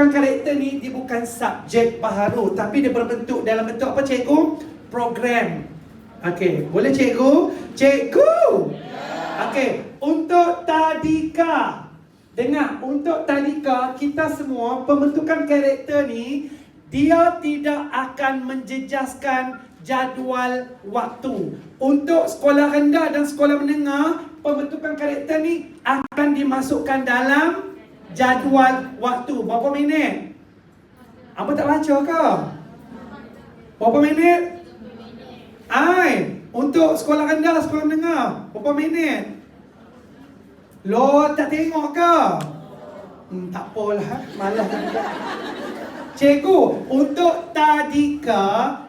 pembentukan karakter ni dia bukan subjek baharu tapi dia berbentuk dalam bentuk apa cikgu? Program. Okey, boleh cikgu? Cikgu. Okey, untuk tadika. Dengar, untuk tadika kita semua pembentukan karakter ni dia tidak akan menjejaskan jadual waktu. Untuk sekolah rendah dan sekolah menengah, pembentukan karakter ni akan dimasukkan dalam jadual waktu. Berapa minit? Apa tak baca ke? Berapa minit? Ai, untuk sekolah rendah, sekolah menengah, berapa minit? Lo tak tengok ke? Hmm, tak apalah, malas juga. Cikgu, untuk tadika,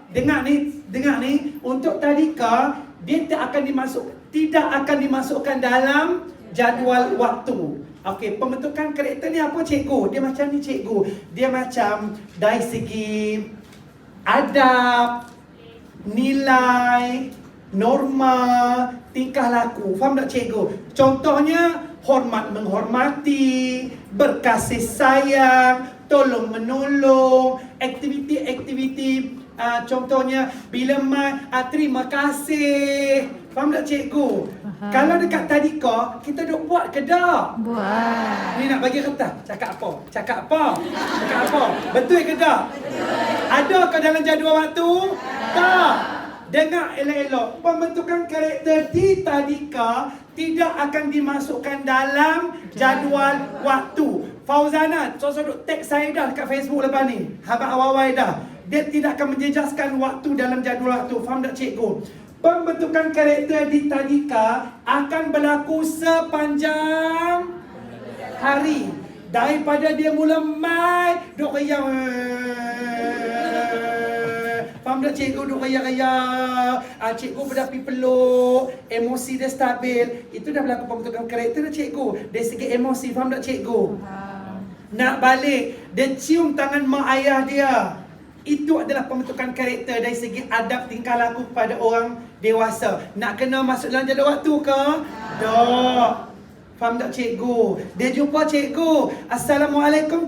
dengar ni, dengar ni, untuk tadika, dia tak akan dimasuk, tidak akan dimasukkan dalam jadual waktu. Okey, pembentukan karakter ni apa cikgu? Dia macam ni cikgu. Dia macam dari segi adab, nilai, norma, tingkah laku. Faham tak cikgu? Contohnya hormat menghormati, berkasih sayang, tolong menolong, aktiviti-aktiviti uh, contohnya bila mai uh, terima kasih. Faham tak cikgu? Faham. Kalau dekat tadika, kita duk buat ke tak? Buat. Ni nak bagi kertas. Cakap apa? Cakap apa? Cakap apa? Betul ke tak? Ada ke dalam jadual waktu? Tak. Dengar elok-elok. Pembentukan karakter di tadika tidak akan dimasukkan dalam jadual waktu. Fauzana, so-so duk tag saya dah dekat Facebook lepas ni. Habang awal-awal dah. Dia tidak akan menjejaskan waktu dalam jadual waktu. Faham tak cikgu? Pembentukan karakter di tadika akan berlaku sepanjang hari. Daripada dia mula mai duk riang Faham tak cikgu? Duk riang-riang ah, Cikgu berdapi peluk. Emosi dia stabil. Itu dah berlaku pembentukan karakter dah cikgu. Dari segi emosi Faham tak cikgu? Nak balik Dia cium tangan mak ayah dia Itu adalah pembentukan karakter Dari segi adab tingkah laku kepada orang dewasa Nak kena masuk dalam jadual waktu ke? Tak Faham tak cikgu? Dia jumpa cikgu Assalamualaikum